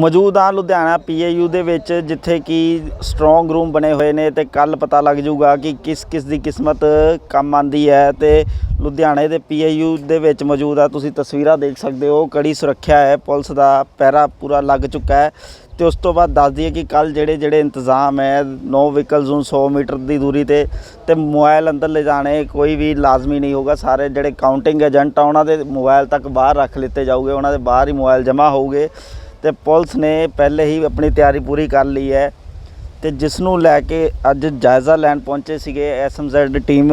ਮੌਜੂਦ ਆ ਲੁਧਿਆਣਾ ਪੀਏਯੂ ਦੇ ਵਿੱਚ, ਜਿੱਥੇ ਕਿ ਸਟਰੋਂਗ ਰੂਮ ਬਣੇ ਹੋਏ ਨੇ ਤੇ ਕੱਲ ਪਤਾ ਲੱਗ ਜਾਊਗਾ ਕਿ ਕਿਸ ਕਿਸ ਦੀ ਕਿਸਮਤ ਕੰਮ ਆਂਦੀ ਹੈ ਤੇ ਲੁਧਿਆਣੇ ਦੇ ਪੀਏਯੂ ਦੇ ਵਿੱਚ ਮੌਜੂਦ ਆ। ਤੁਸੀਂ ਤਸਵੀਰਾਂ ਦੇਖ ਸਕਦੇ ਹੋ, ਕੜੀ ਸੁਰੱਖਿਆ ਹੈ, ਪੁਲਿਸ ਦਾ ਪਹਿਰਾ ਪੂਰਾ ਲੱਗ ਚੁੱਕਾ ਹੈ ਤੇ ਉਸ ਤੋਂ ਬਾਅਦ ਦੱਸ ਦਈਏ ਕਿ ਕੱਲ ਜਿਹੜੇ ਜਿਹੜੇ ਇੰਤਜ਼ਾਮ ਹੈ, ਨੋ ਵਹੀਕਲ ਜ਼ੋਨ 100 ਮੀਟਰ ਦੀ ਦੂਰੀ ਤੇ ਤੇ ਮੋਬਾਈਲ ਅੰਦਰ ਲੈ ਜਾਣੇ ਕੋਈ ਵੀ ਲਾਜ਼ਮੀ ਨਹੀਂ ਹੋਗਾ ਸਾਰੇ ਜਿਹੜੇ ਕਾਊਂਟਿੰਗ ਏਜੰਟ ਆ, ਉਹਨਾਂ ਦੇ ਮੋਬਾਈਲ ਤੱਕ ਬਾਹਰ ਰੱਖ ਲਿੱਤੇ ਜਾਊਗੇ, ਉਹਨਾਂ ਦੇ ਬਾਹਰ ਹੀ ਮੋਬਾਈਲ ਜਮ੍ਹਾਂ ਹੋਊਗੇ। ਤੇ ਪੁਲਿਸ ਨੇ ਪਹਿਲੇ ਹੀ ਆਪਣੀ ਤਿਆਰੀ ਪੂਰੀ ਕਰ ਲਈ ਹੈ ਤੇ ਜਿਸ ਨੂੰ ਲੈ ਕੇ ਅੱਜ ਜਾਇਜ਼ਾ ਲੈਣ ਪਹੁੰਚੇ ਸੀਗੇ ਐਸਐਮਜ਼ੈਡ ਟੀਮ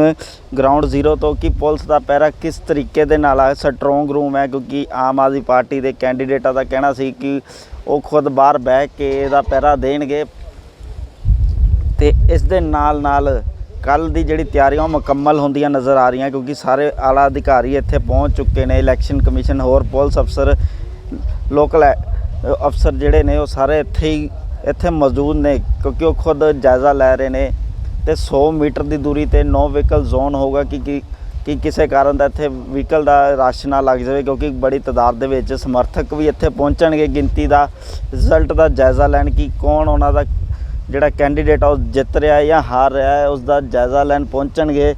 ਗਰਾਊਂਡ ਜ਼ੀਰੋ ਤੋਂ ਕਿ ਪੁਲਿਸ ਦਾ ਪਹਿਰਾ ਕਿਸ ਤਰੀਕੇ ਦੇ ਨਾਲ ਆ ਸਟਰੋਂਗ ਰੂਮ ਹੈ ਕਿਉਂਕਿ ਆਮ ਆਦਮੀ ਪਾਰਟੀ ਦੇ ਕੈਂਡੀਡੇਟਾਂ ਦਾ ਕਹਿਣਾ ਸੀ ਕਿ ਉਹ ਖੁਦ ਬਾਹਰ ਬਹਿ ਕੇ ਇਹਦਾ ਪਹਿਰਾ ਦੇਣਗੇ। ਤੇ ਇਸ ਦੇ ਨਾਲ ਨਾਲ ਕੱਲ ਦੀ ਜਿਹੜੀ ਤਿਆਰੀਆਂ ਉਹ ਮੁਕੰਮਲ ਹੁੰਦੀਆਂ ਨਜ਼ਰ ਆ ਰਹੀਆਂ ਕਿਉਂਕਿ ਸਾਰੇ ਆਲਾ ਅਧਿਕਾਰੀ ਇੱਥੇ ਪਹੁੰਚ ਚੁੱਕੇ ਨੇ ਇਲੈਕਸ਼ਨ ਕਮਿਸ਼ਨ ਹੋਰ ਪੁਲਿਸ ਅਫਸਰ ਲੋਕਲ ਅਫਸਰ ਜਿਹੜੇ ਨੇ ਉਹ ਸਾਰੇ ਇੱਥੇ ਹੀ, ਇੱਥੇ ਮੌਜੂਦ ਨੇ, ਕਿਉਂਕਿ ਉਹ ਖੁਦ ਜਾਇਜ਼ਾ ਲੈ ਰਹੇ ਨੇ ਤੇ 100 ਮੀਟਰ ਦੀ ਦੂਰੀ ਤੇ ਨੋ ਵਹੀਕਲ ਜ਼ੋਨ ਹੋਊਗਾ ਕਿ ਕਿ ਕਿਸੇ ਕਾਰਨ ਦਾ ਇੱਥੇ ਵਹੀਕਲ ਦਾ ਰਸ਼ ਨਾ ਲੱਗ ਜਾਵੇ, ਕਿਉਂਕਿ ਬੜੀ ਤਾਦਾਦ ਦੇ ਵਿੱਚ ਸਮਰਥਕ ਵੀ ਇੱਥੇ ਪਹੁੰਚਣਗੇ ਗਿਣਤੀ ਦਾ, ਰਿਜ਼ਲਟ ਦਾ ਜਾਇਜ਼ਾ ਲੈਣ ਕਿ ਕੌਣ ਉਹਨਾਂ ਦਾ ਜਿਹੜਾ ਕੈਂਡੀਡੇਟ ਆ ਉਹ ਜਿੱਤ ਰਿਹਾ ਜਾਂ ਹਾਰ ਰਿਹਾ ਹੈ, ਉਸ ਦਾ ਜਾਇਜ਼ਾ ਲੈਣ ਪਹੁੰਚਣਗੇ।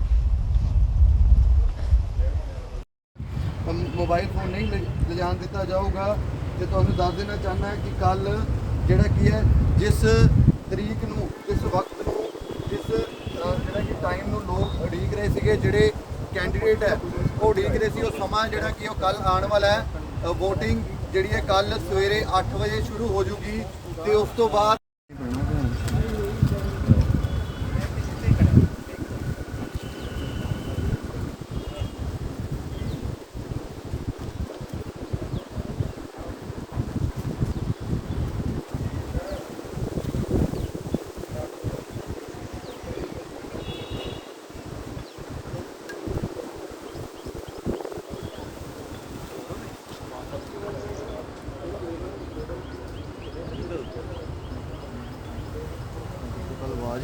ਮੋਬਾਈਲ ਫੋਨ ਨਹੀਂ ਲਿਜਾਣ ਦਿੱਤਾ ਜਾਊਗਾ। ਤੇ ਤੁਹਾਨੂੰ ਦੱਸ ਦੇਣਾ ਚਾਹੁੰਦਾ ਕਿ ਕੱਲ ਜਿਹੜਾ ਕੀ ਹੈ, ਜਿਸ ਤਰੀਕ ਨੂੰ, ਜਿਸ ਵਕਤ ਨੂੰ, ਜਿਸ ਜਿਹੜਾ ਕਿ ਟਾਈਮ ਨੂੰ ਲੋਕ ਉਡੀਕ ਰਹੇ ਸੀਗੇ, ਜਿਹੜੇ ਕੈਂਡੀਡੇਟ ਹੈ, ਉਹ ਉਡੀਕ ਰਹੇ ਸੀ, ਉਹ ਸਮਾਂ ਜਿਹੜਾ ਕਿ ਉਹ ਕੱਲ ਆਉਣ ਵਾਲਾ ਹੈ। VOTING ਜਿਹੜੀ ਹੈ ਕੱਲ ਸਵੇਰੇ 8 ਵਜੇ ਸ਼ੁਰੂ ਹੋ ਜੂਗੀ ਤੇ ਉਸ ਤੋਂ ਬਾਅਦ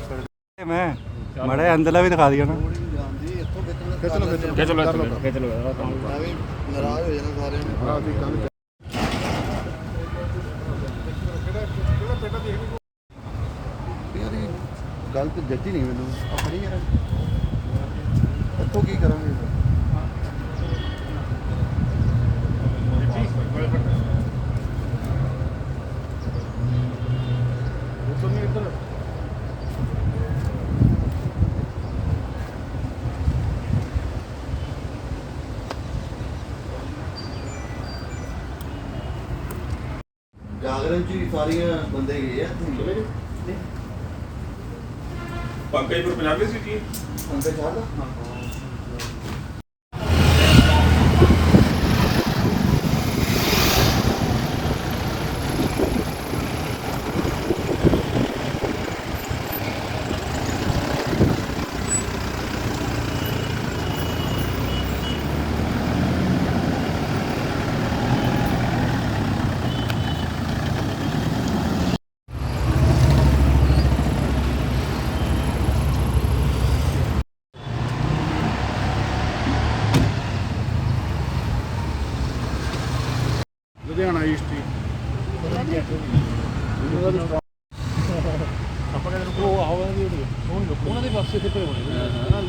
ਕੱਢ ਮੈਂ ਮੜੇ ਅੰਦਰਲਾ ਵੀ ਦਿਖਾ ਨਾ। ਖਿੱਚ ਲਓ ਖਿੱਚ ਲਓ ਨਾਰਾਜ਼ ਹੋ ਜਾਣਾ ਗੱਲ ਯਾਰ ਇਹ ਗੱਲ ਤੇ ਜੱਜੀ ਨਹੀਂ ਮੈਨੂੰ। ਆ ਖੜੀ ਯਾਰ। ਇੱਥੋਂ ਕੀ ਕਰਾਂਗੇ? ਹੀ ਸਾਰੀਆਂ ਬੰਦੇ ਗਏ ਆ ਇੱਥੇ। ਪੰਕਜਪੁਰ ਪੰਜਾਬੀ ਸੀ ਜੀ ਬੰਦੇ ਚੱਲ ਲੁਧਿਆਣਾ ਆਪਾਂ ਕਹਿੰਦੇ ਉਹ ਆਵਾਂਗੇ ਉਹਨਾਂ ਦੇ ਪਾਸੇ ਤੇ ਪਏ ਹੋਣੇ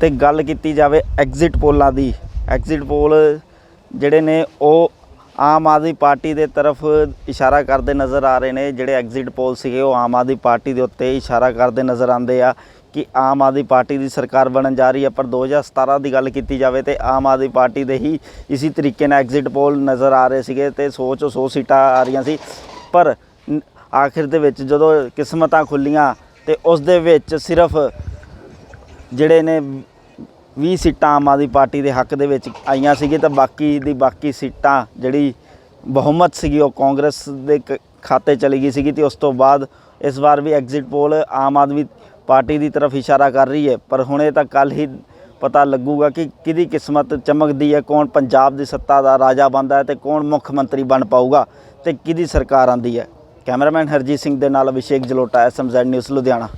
ਤੇ ਗੱਲ ਕੀਤੀ ਜਾਵੇ ਐਗਜ਼ਿਟ ਪੋਲਾਂ ਦੀ। ਐਗਜ਼ਿਟ ਪੋਲ ਜਿਹੜੇ ਨੇ, ਉਹ ਆਮ ਆਦਮੀ ਪਾਰਟੀ ਦੇ ਤਰਫ ਇਸ਼ਾਰਾ ਕਰਦੇ ਨਜ਼ਰ ਆ ਰਹੇ ਨੇ। ਜਿਹੜੇ ਐਗਜ਼ਿਟ ਪੋਲ ਸੀਗੇ, ਉਹ ਆਮ ਆਦਮੀ ਪਾਰਟੀ ਦੇ ਉੱਤੇ ਇਸ਼ਾਰਾ ਕਰਦੇ ਨਜ਼ਰ ਆਉਂਦੇ ਆ ਕਿ ਆਮ ਆਦਮੀ ਪਾਰਟੀ ਦੀ ਸਰਕਾਰ ਬਣਨ ਜਾ ਰਹੀ ਹੈ। ਪਰ 2017 ਦੀ ਗੱਲ ਕੀਤੀ ਜਾਵੇ ਤੇ ਆਮ ਆਦਮੀ ਪਾਰਟੀ ਦੇ ਹੀ ਇਸੇ ਤਰੀਕੇ ਨਾਲ ਐਗਜ਼ਿਟ ਪੋਲ ਨਜ਼ਰ ਆ ਰਹੇ ਸੀਗੇ ਤੇ 100 ਚੋਂ 100 ਸੀਟਾਂ ਆ ਰਹੀਆਂ ਸੀ। ਪਰ ਆਖਿਰ ਦੇ ਵਿੱਚ ਜਦੋਂ ਕਿਸਮਤਾਂ ਖੁੱਲੀਆਂ ਤੇ ਉਸ ਦੇ ਵਿੱਚ ਸਿਰਫ ਜਿਹੜੇ ਨੇ 20 ਸੀਟਾਂ ਆਮ ਆਦਮੀ ਪਾਰਟੀ ਦੇ ਹੱਕ ਦੇ ਵਿੱਚ ਆਈਆਂ ਸੀਗੀ ਤਾਂ ਬਾਕੀ ਦੀ ਬਾਕੀ ਸੀਟਾਂ ਜਿਹੜੀ ਬਹੁਮਤ ਸੀਗੀ ਉਹ ਕਾਂਗਰਸ ਦੇ ਕ- ਖਾਤੇ ਚਲੀ ਗਈ ਸੀਗੀ ਤੇ ਉਸ ਤੋਂ ਬਾਅਦ ਇਸ ਵਾਰ ਵੀ exit poll Aam Aadmi party ਦੀ ਤਰਫ ਇਸ਼ਾਰਾ ਕਰ ਰਹੀ ਹੈ। ਪਰ ਹੁਣੇ ਤਾਂ ਕੱਲ ਹੀ ਪਤਾ ਲੱਗੂਗਾ ਕਿ ਕਿਹਦੀ ਕਿਸਮਤ ਚਮਕਦੀ ਹੈ, ਕੌਣ ਪੰਜਾਬ ਦੀ ਸੱਤਾ ਦਾ ਰਾਜਾ ਬਣਦਾ ਹੈ ਤੇ ਕੌਣ ਮੁੱਖ ਮੰਤਰੀ ਬਣ ਪਾਊਗਾ ਤੇ ਕਿਹਦੀ ਸਰਕਾਰ ਆਂਦੀ ਹੈ। ਕੈਮਰਾਮੈਨ ਹਰਜੀਤ ਸਿੰਘ ਦੇ ਨਾਲ ਅਭਿਸ਼ੇਕ ਜਲੋਟਾ ਐਸਐਮਜ਼ੈਡ ਨਿਊਜ਼, ਲੁਧਿਆਣਾ।